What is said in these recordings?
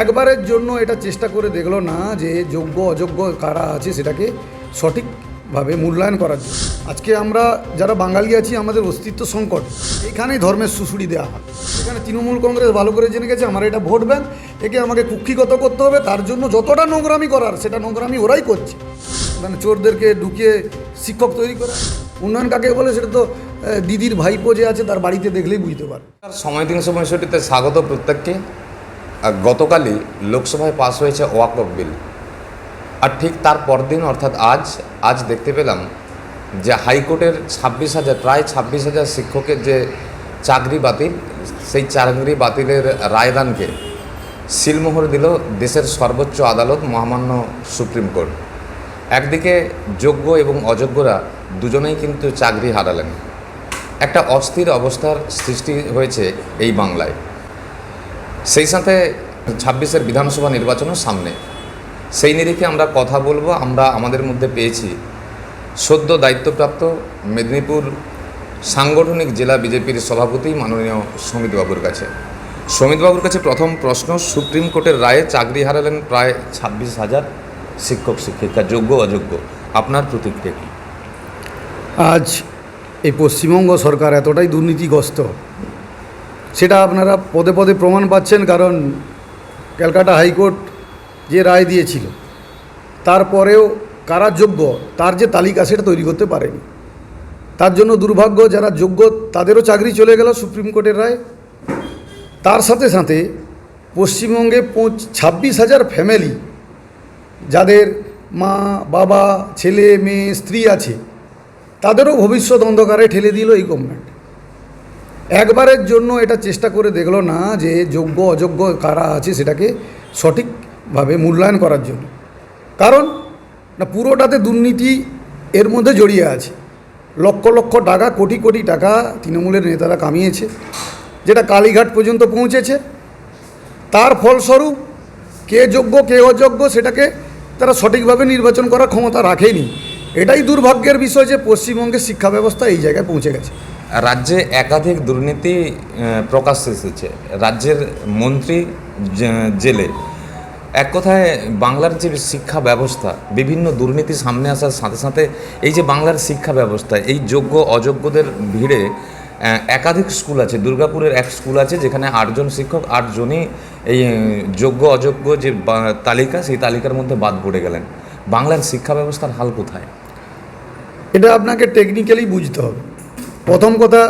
একবারের জন্য এটা চেষ্টা করে দেখল না যে যোগ্য, অযোগ্য কারা আছে সেটাকে সঠিকভাবে মূল্যায়ন করার জন্য। আজকে আমরা যারা বাঙালি আছি, আমাদের অস্তিত্ব সংকট। এখানেই ধর্মের সুশুড়ি দেওয়া হয়। এখানে তৃণমূল কংগ্রেস ভালো করে জেনে গেছে, আমার এটা ভোট ব্যাংক, একে আমাকে কুক্ষিগত করতে হবে, তার জন্য যতটা নোংরামি করার, সেটা নোংরামি ওরাই করছে। মানে চোরদেরকে ঢুকিয়ে শিক্ষক তৈরি করা। উন্নয়ন কাকে বলে সেটা তো দিদির ভাইপো যে আছে, তার বাড়িতে দেখলেই বুঝতে পারে সময় তিনশো পঁয়ষট্টিতে স্বাগত প্রত্যেককে। গতকালই লোকসভায় পাস হয়েছে ওয়াকফ বিল। আর ঠিক তার পরদিন, অর্থাৎ আজ আজ দেখতে পেলাম যে হাইকোর্টের ছাব্বিশ হাজার, প্রায় ছাব্বিশ হাজার শিক্ষকের যে চাকরি বাতিল, সেই চাকরি বাতিলের রায়দানকে সিলমোহর দিল দেশের সর্বোচ্চ আদালত, মহামান্য সুপ্রিম কোর্ট। একদিকে যোগ্য এবং অযোগ্যরা দুজনেই কিন্তু চাকরি হারালেন। একটা অস্থির অবস্থার সৃষ্টি হয়েছে এই বাংলায়। সেই সাথে ছাব্বিশের বিধানসভা নির্বাচনের সামনে। সেই নিরিখে আমরা কথা বলব, আমরা আমাদের মধ্যে পেয়েছি সদ্য দায়িত্বপ্রাপ্ত মেদিনীপুর সাংগঠনিক জেলা বিজেপির সভাপতি মাননীয় সমিতবাবুর কাছে। সমিতবাবুর কাছে প্রথম প্রশ্ন, সুপ্রিম কোর্টের রায়ে চাকরি হারালেন প্রায় ছাব্বিশ হাজার শিক্ষক, শিক্ষিকা, যোগ্য, অযোগ্য। আপনার প্রতিক্রিয়া কী? আজ এই পশ্চিমবঙ্গ সরকার এতটাই দুর্নীতিগ্রস্ত সেটা আপনারা পদে পদে প্রমাণ পাচ্ছেন, কারণ ক্যালকাটা হাইকোর্ট যে রায় দিয়েছিল, তারপরেও কারা যোগ্য তার যে তালিকা সেটা তৈরি করতে পারেনি। তার জন্য দুর্ভাগ্য, যারা যোগ্য তাদেরও চাকরি চলে গেল সুপ্রিম কোর্টের রায়। তার সাথে সাথে পশ্চিমবঙ্গে পৌঁছ, ছাব্বিশ হাজার ফ্যামিলি যাদের মা, বাবা, ছেলে, মেয়ে, স্ত্রী আছে, তাদেরও ভবিষ্যৎ অন্ধকারে ঠেলে দিল এই গভর্নমেন্ট একবারের জন্য এটা চেষ্টা করে দেখল না যে যোগ্য, অযোগ্য কারা আছে সেটাকে সঠিকভাবে মূল্যায়ন করার জন্য। কারণ না, পুরোটাতে দুর্নীতি এর মধ্যে জড়িয়ে আছে। লক্ষ লক্ষ টাকা, কোটি কোটি টাকা তৃণমূলের নেতারা কামিয়েছে, যেটা কালীঘাট পর্যন্ত পৌঁছেছে। তার ফলস্বরূপ কে যোগ্য, কে অযোগ্য সেটাকে তারা সঠিকভাবে নির্বাচন করার ক্ষমতা রাখেনি। এটাই দুর্ভাগ্যের বিষয় যে পশ্চিমবঙ্গের শিক্ষা ব্যবস্থা এই জায়গায় পৌঁছে গেছে। রাজ্যে একাধিক দুর্নীতি আহ, প্রকাশ্যে এসেছে। রাজ্যের মন্ত্রী জেলে। এক কথায় বাংলার যে শিক্ষা ব্যবস্থা বিভিন্ন দুর্নীতি সামনে আসার সাথে সাথে এই যে বাংলার শিক্ষা ব্যবস্থা এই যোগ্য অযোগ্যদের ভিড়ে একাধিক স্কুল আছে। দুর্গাপুরের এক স্কুল আছে যেখানে আটজন শিক্ষক আটজনই এই যোগ্য অযোগ্য যে তালিকা সেই তালিকার মধ্যে বাদ পড়ে গেলেন। বাংলার শিক্ষা ব্যবস্থার হাল কোথায়? এটা আপনাকে টেকনিক্যালি বুঝতে হবে। প্রথম কথা,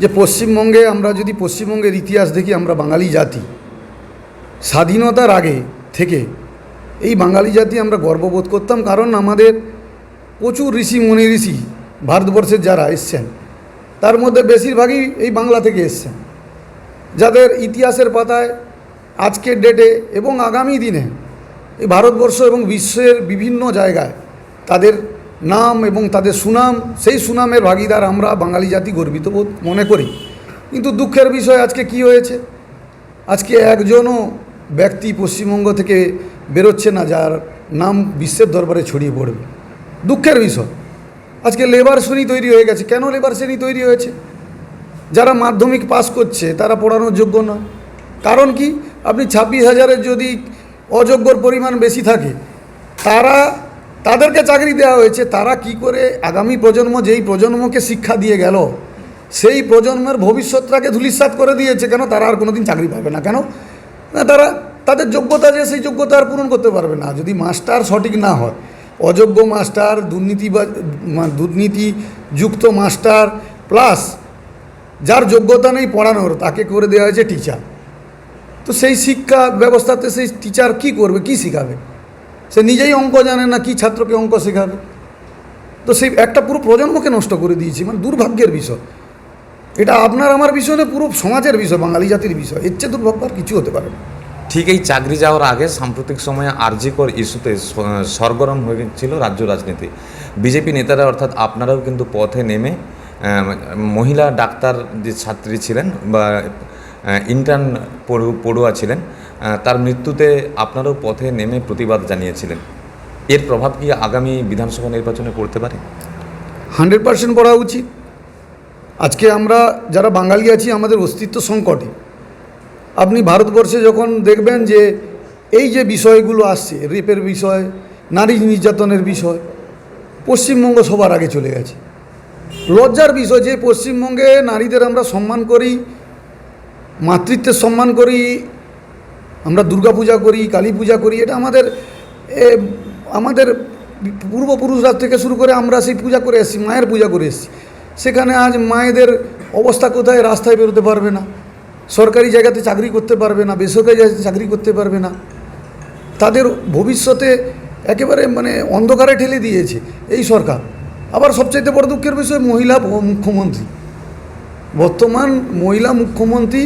যে পশ্চিমবঙ্গে আমরা যদি পশ্চিমবঙ্গের ইতিহাস দেখি, আমরা বাঙালি জাতি। স্বাধীনতার আগে থেকে এই বাঙালি জাতি আমরা গর্ববোধ করতাম, কারণ আমাদের প্রচুর ঋষি, মুনি ঋষি, ভারতবর্ষের যারা এসছেন, তার মধ্যে বেশিরভাগই এই বাংলা থেকে এসছেন। যাদের ইতিহাসের পাতায় আজকের ডেটে এবং আগামী দিনে এই ভারতবর্ষ এবং বিশ্বের বিভিন্ন জায়গায় তাদের নাম এবং তাদের সুনাম, সেই সুনামের ভাগিদার আমরা বাঙালি জাতি গর্বিত বোধ মনে করি। কিন্তু দুঃখের বিষয়, আজকে কি হয়েছে? আজকে একজনও ব্যক্তি পশ্চিমবঙ্গ থেকে বেরোচ্ছে না, যার নাম বিশ্বের দরবারে ছড়িয়ে পড়বে। দুঃখের বিষয়। আজকে লেবার শ্রেণি তৈরি হয়ে গেছে। কেন লেবার শ্রেণি তৈরি হয়েছে? যারা মাধ্যমিক পাস করছে, তারা পড়ানোর যোগ্য নয় কারণ কি? আপনি ছাব্বিশ হাজারের যদি অযোগ্যর পরিমাণ বেশি থাকে, তারা তাদেরকে চাকরি দেওয়া হয়েছে, তারা কি করে আগামী প্রজন্ম, যেই প্রজন্মকে শিক্ষা দিয়ে গেল, সেই প্রজন্মের ভবিষ্যৎটাকে ধূলিসাৎ করে দিয়েছে, কেন তারা আর কোনোদিন চাকরি পাবে না? কেন? না, তারা, তাদের যোগ্যতা যে, সেই যোগ্যতা আর পূরণ করতে পারবে না। যদি মাস্টার সঠিক না হয়, অযোগ্য মাস্টার, দুর্নীতি বা দুর্নীতিযুক্ত মাস্টার, প্লাস যার যোগ্যতা নেই পড়ানোর, তাকে করে দেওয়া হয়েছে টিচার তো সেই শিক্ষা ব্যবস্থাতে সেই টিচার কি করবে, কি শেখাবে? সে নিজেই অঙ্ক জানে না কি ছাত্রকে অঙ্ক শেখাবে। তো সেই একটা পুরো প্রজন্মকে নষ্ট করে দিয়েছি মানে দুর্ভাগ্যের বিষয়। এটা আপনার আমার বিষয় না, পুরো সমাজের বিষয়, বাঙালি জাতির বিষয়। এর চেয়ে দুর্ভাগ্য আর কিছু হতে পারে না। ঠিক এই চাকরি যাওয়ার আগে সাম্প্রতিক সময়ে আরজিকর ইস্যুতে সরগরম হয়েছিল রাজ্য রাজনীতি। বিজেপি নেতারা অর্থাৎ আপনারাও কিন্তু পথে নেমে মহিলা ডাক্তার যে ছাত্রী ছিলেন বা ইন্টার্ন পড়ুয়া ছিলেন তার মৃত্যুতে আপনারও পথে নেমে প্রতিবাদ জানিয়েছিলেন। এর প্রভাব কি আগামী বিধানসভা নির্বাচনে পড়তে পারে? হান্ড্রেড পার্সেন্ট পড়া উচিত। আজকে আমরা যারা বাঙালি আছি, আমাদের অস্তিত্ব সংকটে। আপনি ভারতবর্ষে যখন দেখবেন যে এই যে বিষয়গুলো আসছে, রেপের বিষয়, নারী নির্যাতনের বিষয়, পশ্চিমবঙ্গ সবার আগে চলে গেছে। লজ্জার বিষয় যে পশ্চিমবঙ্গে নারীদের আমরা সম্মান করি, মাতৃত্বের সম্মান করি আমরা দুর্গা পূজা করি কালী পূজা করি, এটা আমাদের আমাদের পূর্বপুরুষরা থেকে শুরু করে আমরা সেই পূজা করে এসেছি, মায়ের পূজা করে এসেছি। সেখানে আজ মায়েদের অবস্থা কোথায়, রাস্তায় বেরোতে পারবে না। সরকারি জায়গাতে চাকরি করতে পারবে না, বেসরকারি জায়গাতে চাকরি করতে পারবে না। তাদের ভবিষ্যতে একেবারে মানে অন্ধকারে ঠেলে দিয়েছে এই সরকার। আবার সবচাইতে বড় দুঃখের বিষয় মহিলা মুখ্যমন্ত্রী। বর্তমান মহিলা মুখ্যমন্ত্রী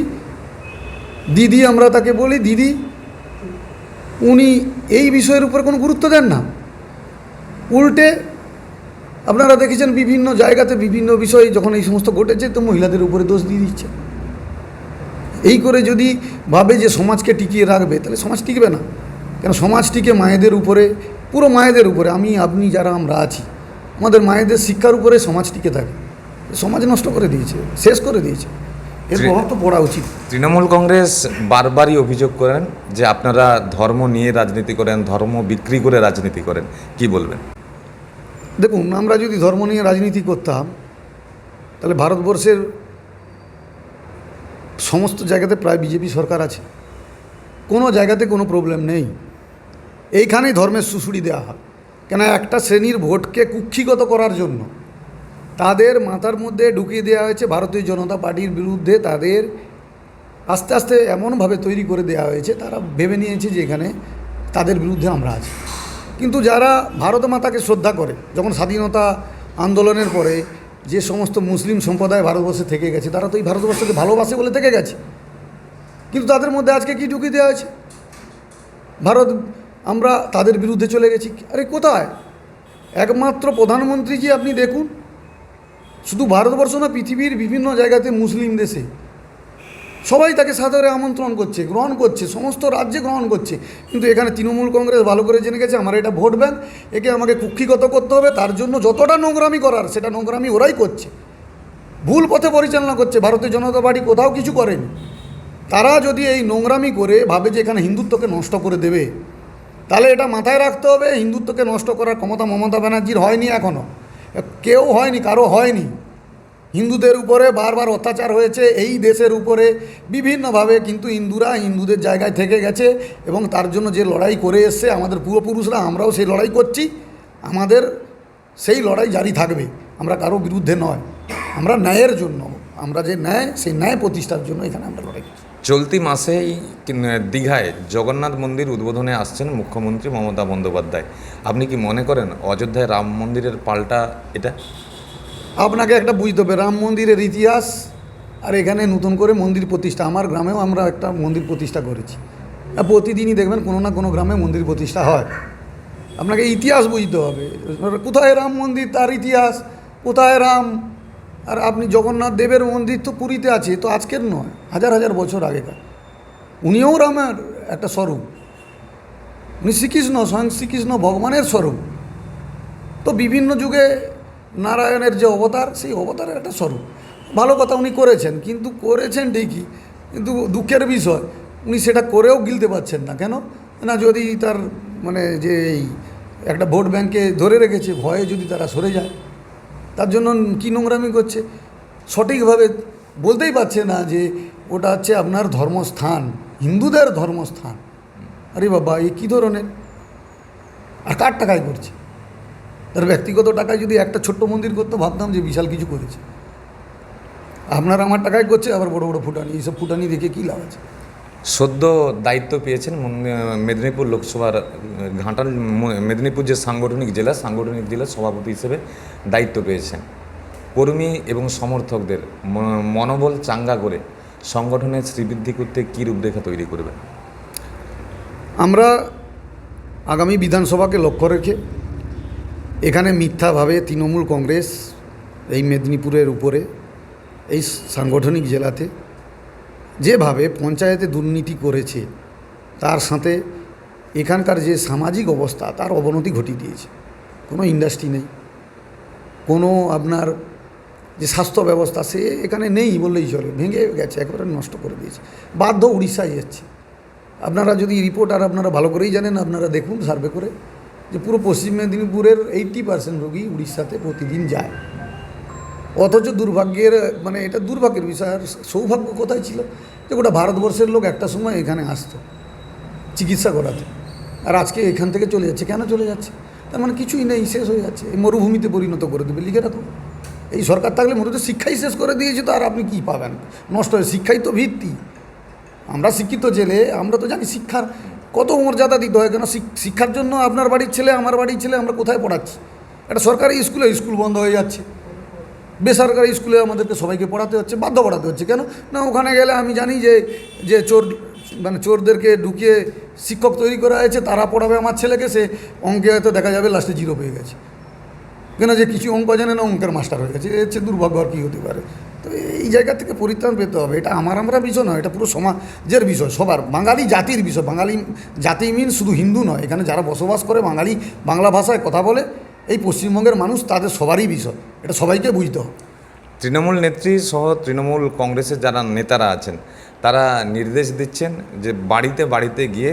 দিদি আমরা তাকে বলি, দিদি, উনি এই বিষয়ের উপর কোনো গুরুত্ব দেন না। উল্টে আপনারা দেখেছেন বিভিন্ন জায়গাতে বিভিন্ন বিষয়ে যখন এই সমস্ত ঘটেছে, তো মহিলাদের উপরে দোষ দিয়ে দিচ্ছে। এই করে যদি ভাবে যে সমাজকে টিকিয়ে রাখবে, তাহলে সমাজ টিকবে না। কেন সমাজ টিকে মায়েদের উপরে, পুরো মায়েদের উপরে, আমি, আপনি যারা আমরা আছি, আমাদের মায়েদের শিক্ষার উপরে সমাজ টিকে থাকে। সমাজ নষ্ট করে দিয়েছে, শেষ করে দিয়েছে। এর প্রভাব তো পড়া উচিত। তৃণমূল কংগ্রেস বারবারই অভিযোগ করেন যে আপনারা ধর্ম নিয়ে রাজনীতি করেন ধর্ম বিক্রি করে রাজনীতি করেন। কি বলবেন? দেখুন আমরা যদি ধর্ম নিয়ে রাজনীতি করতাম তাহলে ভারতবর্ষের সমস্ত জায়গাতে প্রায় বিজেপি সরকার আছে। কোনো জায়গাতে কোনো প্রবলেম নেই। এইখানেই ধর্মের সুশুড়ি দেওয়া হয়। কেন একটা শ্রেণির ভোটকে কুক্ষিগত করার জন্য তাদের মাথার মধ্যে ঢুকিয়ে দেওয়া হয়েছে ভারতীয় জনতা পার্টির বিরুদ্ধে তাদের আস্তে আস্তে এমনভাবে তৈরি করে দেওয়া হয়েছে, তারা ভেবে নিয়েছে যে এখানে তাদের বিরুদ্ধে আমরা আছি। কিন্তু যারা ভারত মাতাকে শ্রদ্ধা করে, যখন স্বাধীনতা আন্দোলনের পরে যে সমস্ত মুসলিম সম্প্রদায় ভারতবর্ষে থেকে গেছে, তারা তো এই ভারতবর্ষকে ভালোবাসে বলে থেকে গেছে। কিন্তু তাদের মধ্যে আজকে কি ঢুকিয়ে দেওয়া হয়েছে? ভারত, আমরা তাদের বিরুদ্ধে চলে গেছি। আরে কোথায়? একমাত্র প্রধানমন্ত্রীজি আপনি দেখুন শুধু ভারতবর্ষ না, পৃথিবীর বিভিন্ন জায়গাতে মুসলিম দেশে। সবাই তাকে সাদরে আমন্ত্রণ করছে, গ্রহণ করছে, সমস্ত রাজ্যে গ্রহণ করছে। কিন্তু এখানে তৃণমূল কংগ্রেস ভালো করে জেনে গেছে, আমার এটা ভোট ব্যাংক, একে আমাকে কুক্ষিগত করতে হবে, তার জন্য যতটা নোংরামি করার, সেটা নোংরামি ওরাই করছে। ভুল পথে পরিচালনা করছে, ভারতীয় জনতা পার্টি কোথাও কিছু করেনি। তারা যদি এই নোংরামি করে, ভাবে যে এখানে হিন্দুত্বকে নষ্ট করে দেবে, তাহলে এটা মাথায় রাখতে হবে, হিন্দুত্বকে নষ্ট করার ক্ষমতা মমতা ব্যানার্জির হয়নি এখনও কেউ হয়নি, কারও হয়নি। হিন্দুদের উপরে বারবার অত্যাচার হয়েছে, এই দেশের উপরে বিভিন্নভাবে কিন্তু হিন্দুরা হিন্দুদের জায়গায় থেকে গেছে এবং তার জন্য যে লড়াই করে এসছে, আমাদের পূর্বপুরুষরা আমরাও সেই লড়াই করছি, আমাদের সেই লড়াই জারি থাকবে, আমরা কারও বিরুদ্ধে নয়, আমরা ন্যায়ের জন্য, আমরা যে ন্যায়, সেই ন্যায় প্রতিষ্ঠার জন্য এখানে আমরা লড়াই করছি। চলতি মাসেই দীঘায় জগন্নাথ মন্দির উদ্বোধনে আসছেন মুখ্যমন্ত্রী মমতা বন্দ্যোপাধ্যায়। আপনি কি মনে করেন অযোধ্যায় রাম মন্দিরের পাল্টা এটা? আপনাকে একটা বুঝতে হবে, রাম মন্দিরের ইতিহাস আর এখানে নতুন করে মন্দির প্রতিষ্ঠা। আমার গ্রামেও আমরা একটা মন্দির প্রতিষ্ঠা করেছি। প্রতিদিনই দেখবেন কোনো না কোনো গ্রামে মন্দির প্রতিষ্ঠা হয়। আপনাকে ইতিহাস বুঝতে হবে। কোথায় রাম মন্দির, তার ইতিহাস? কোথায় রাম? আর আপনি জগন্নাথ দেবের মন্দির তো পুরীতে আছে তো আজকের নয়, হাজার হাজার বছর আগেকার। উনিও রামের একটা স্বরূপ। উনি শ্রীকৃষ্ণ, স্বয়ং শ্রীকৃষ্ণ ভগবানের স্বরূপ। তো বিভিন্ন যুগে নারায়ণের যে অবতার, সেই অবতারের একটা স্বরূপ। ভালো কথা উনি করেছেন, কিন্তু করেছেন ঠিকই, কিন্তু দুঃখের বিষয়, উনি সেটা করেও গিলতে পারছেন না। কেন? না, যদি তার মানে যে একটা ভোট ব্যাংকে ধরে রেখেছে, ভয়ে যদি তারা সরে যায়। তার জন্য কী নোংরামি করছে? সঠিকভাবে বলতেই পারছে না যে ওটা হচ্ছে আপনার ধর্মস্থান, হিন্দুদের ধর্মস্থান। আরে বাবা, এ কী ধরনের? আর কার টাকায় করছে? তার ব্যক্তিগত টাকায় যদি একটা ছোট্ট মন্দির করতো, ভাবতাম যে বিশাল কিছু করেছে। আপনার আমার টাকায় করছে, আবার বড় বড় ফুটানি, এইসব ফুটানি দেখে কী লাভ আছে? সদ্য দায়িত্ব পেয়েছেন মেদিনীপুর লোকসভার ঘাটাল মেদিনীপুর যে সাংগঠনিক জেলা, সাংগঠনিক জেলার সভাপতি হিসেবে দায়িত্ব পেয়েছেন। কর্মী এবং সমর্থকদের মনোবল চাঙ্গা করে সংগঠনের শ্রীবৃদ্ধি করতে কী রূপরেখা তৈরি করবেন? আমরা আগামী বিধানসভাকে লক্ষ্য রেখে এখানে মিথ্যাভাবে তৃণমূল কংগ্রেস এই মেদিনীপুরের উপরে, এই সাংগঠনিক জেলাতে যেভাবে পঞ্চায়েতে দুর্নীতি করেছে, তার সাথে এখানকার যে সামাজিক অবস্থা, তার অবনতি ঘটিয়ে দিয়েছে। কোনো ইন্ডাস্ট্রি নেই। কোনো আপনার যে স্বাস্থ্য ব্যবস্থা, সে এখানে নেই বললেই চলে, ভেঙে গেছে, একেবারে নষ্ট করে দিয়েছে। বাধ্য উড়িষ্যায় যাচ্ছে। আপনারা যদি রিপোর্ট আর আপনারা ভালো করেই জানেন, আপনারা দেখুন সার্ভে করে, যে পুরো পশ্চিম মেদিনীপুরের এইট্টি পার্সেন্ট রোগী উড়িষ্যাতে প্রতিদিন যায়। অথচ দুর্ভাগ্যের মানে এটা দুর্ভাগ্যের বিষয়। আর সৌভাগ্য কোথায় ছিল? যে গোটা ভারতবর্ষের লোক একটা সময় এখানে আসতো চিকিৎসা করাতে। আর আজকে এখান থেকে চলে যাচ্ছে। কেন চলে যাচ্ছে? তার মানে কিছুই নেই, শেষ হয়ে যাচ্ছে। এই মরুভূমিতে পরিণত করে দেবে। লিখে রাখো। এই সরকার থাকলে মূলত শিক্ষাই শেষ করে দিয়েছে তো আর আপনি কী পাবেন? নষ্ট হয়ে শিক্ষাই তো ভিত্তি। আমরা শিক্ষিত জেলে, আমরা তো জানি শিক্ষার কত মর্যাদা দিতে হয়। কেন শিক্ষার জন্য আপনার বাড়ির ছেলে, আমার বাড়ির ছেলে আমরা কোথায় পড়াচ্ছি? একটা সরকারি স্কুলে স্কুল বন্ধ হয়ে যাচ্ছে। বেসরকারি স্কুলে আমাদেরকে সবাইকে পড়াতে হচ্ছে, বাধ্য পড়াতে হচ্ছে। কেন? না, ওখানে গেলে আমি জানি যে যে চোর মানে চোরদেরকে ঢুকিয়ে শিক্ষক তৈরি করা হয়েছে, তারা পড়াবে আমার ছেলেকে, সে অঙ্কে হয়তো দেখা যাবে লাস্টে জিরো পেয়ে গেছে। কেন যে কিছু অঙ্ক জানে না, অঙ্কের মাস্টার হয়ে গেছে এর হচ্ছে দুর্ভাগ্য আর কী হতে পারে। তো এই জায়গা থেকে পরিত্রাণ পেতে হবে, এটা আমার আমরা বিষয় নয়, এটা পুরো সমাজের বিষয়, সবার, বাঙালি জাতির বিষয়। বাঙালি জাতি মিন শুধু হিন্দু নয়, এখানে যারা বসবাস করে বাঙালি বাংলা ভাষায় কথা বলে, এই পশ্চিমবঙ্গের মানুষ তাদের সবারই বিষয়। এটা সবাইকে বুঝতে হবে। তৃণমূল নেত্রী সহ তৃণমূল কংগ্রেসের যারা নেতারা আছেন তারা নির্দেশ দিচ্ছেন যে বাড়িতে বাড়িতে গিয়ে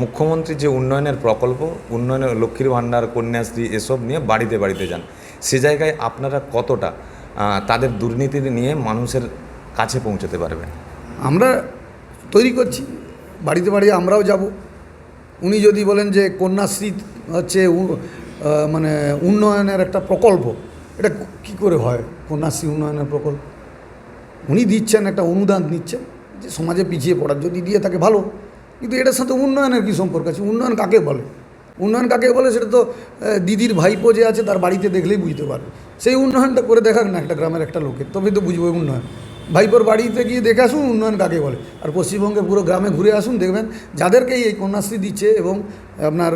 মুখ্যমন্ত্রী যে উন্নয়নের প্রকল্প উন্নয়নের লক্ষ্মীর ভাণ্ডার কন্যাশ্রী এসব নিয়ে বাড়িতে বাড়িতে যান। সে জায়গায় আপনারা কতটা তাদের দুর্নীতি নিয়ে মানুষের কাছে পৌঁছতে পারবেন? আমরা তৈরি করছি। বাড়িতে বাড়ি আমরাও যাব। উনি যদি বলেন যে কন্যাশ্রী হচ্ছে মানে উন্নয়নের একটা প্রকল্প এটা কি করে হয়? কন্যাশ্রী উন্নয়নের প্রকল্প। উনি দিচ্ছেন একটা অনুদান দিচ্ছেন যে সমাজে পিছিয়ে পড়ার। যদি দিয়ে থাকে, ভালো। কিন্তু এটার সাথে উন্নয়নের কী সম্পর্ক আছে? উন্নয়ন কাকে বলে? উন্নয়ন কাকে বলে সেটা তো দিদির ভাইপো যে আছে তার বাড়িতে দেখলেই বুঝতে পারবে। সেই উন্নয়নটা করে দেখাক না একটা গ্রামের একটা লোকের। তবে তো বুঝবে উন্নয়ন। ভাইপোর বাড়িতে গিয়ে দেখে আসুন উন্নয়ন কাকে বলে। আর পশ্চিমবঙ্গে পুরো গ্রামে ঘুরে আসুন, দেখবেন যাদেরকেই এই কন্যাশ্রী দিচ্ছে এবং আপনার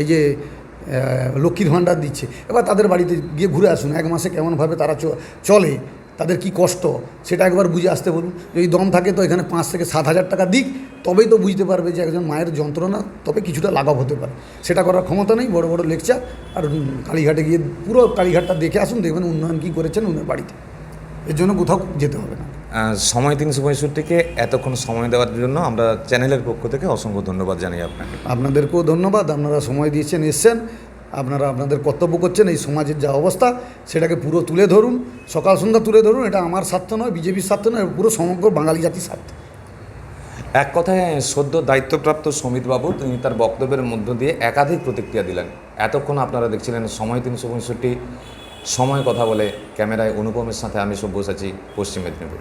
এই যে লক্ষ্মীর ভাণ্ডার দিচ্ছে। এবার তাদের বাড়িতে গিয়ে ঘুরে আসুন, এক মাসে কেমনভাবে তারা চলে, তাদের কি কষ্ট, সেটা একবার বুঝে আসতে বলুন। যদি দম থাকে তো এখানে পাঁচ থেকে সাত হাজার টাকা দিক, তবেই তো বুঝতে পারবে যে একজন মায়ের যন্ত্রণা, তবে কিছুটা লাঘব হতে পারে। সেটা করার ক্ষমতা নেই, বড় বড় লেকচার আর কালীঘাটে গিয়ে পুরো কালীঘাটটা দেখে আসুন, দেখবেন উন্নয়ন কী করেছেন উনার বাড়িতে। এর জন্য কোথাও যেতে হবে না। সময় তিনশো পঁয়ষট্টিকে এতক্ষণ সময় দেওয়ার জন্য আমরা চ্যানেলের পক্ষ থেকে অসংখ্য ধন্যবাদ জানাই আপনাকে। আপনাদেরকেও ধন্যবাদ আপনারা সময় দিয়েছেন এসছেন আপনারা আপনাদের কর্তব্য করছেন এই সমাজের যা অবস্থা সেটাকে পুরো তুলে ধরুন সকাল সন্ধ্যা তুলে ধরুন এটা আমার স্বার্থ নয় বিজেপির স্বার্থ নয় পুরো সমগ্র বাঙালি জাতির স্বার্থ। এক কথায় সদ্য দায়িত্বপ্রাপ্ত সমিতবাবু তিনি তার বক্তব্যের মধ্য দিয়ে একাধিক প্রতিক্রিয়া দিলেন। এতক্ষণ আপনারা দেখছিলেন সময় তিনশো পঁয়ষট্টি সময় কথা বলে ক্যামেরায় অনুপমের সাথে আমি সব্যসাচী পশ্চিম মেদিনীপুর।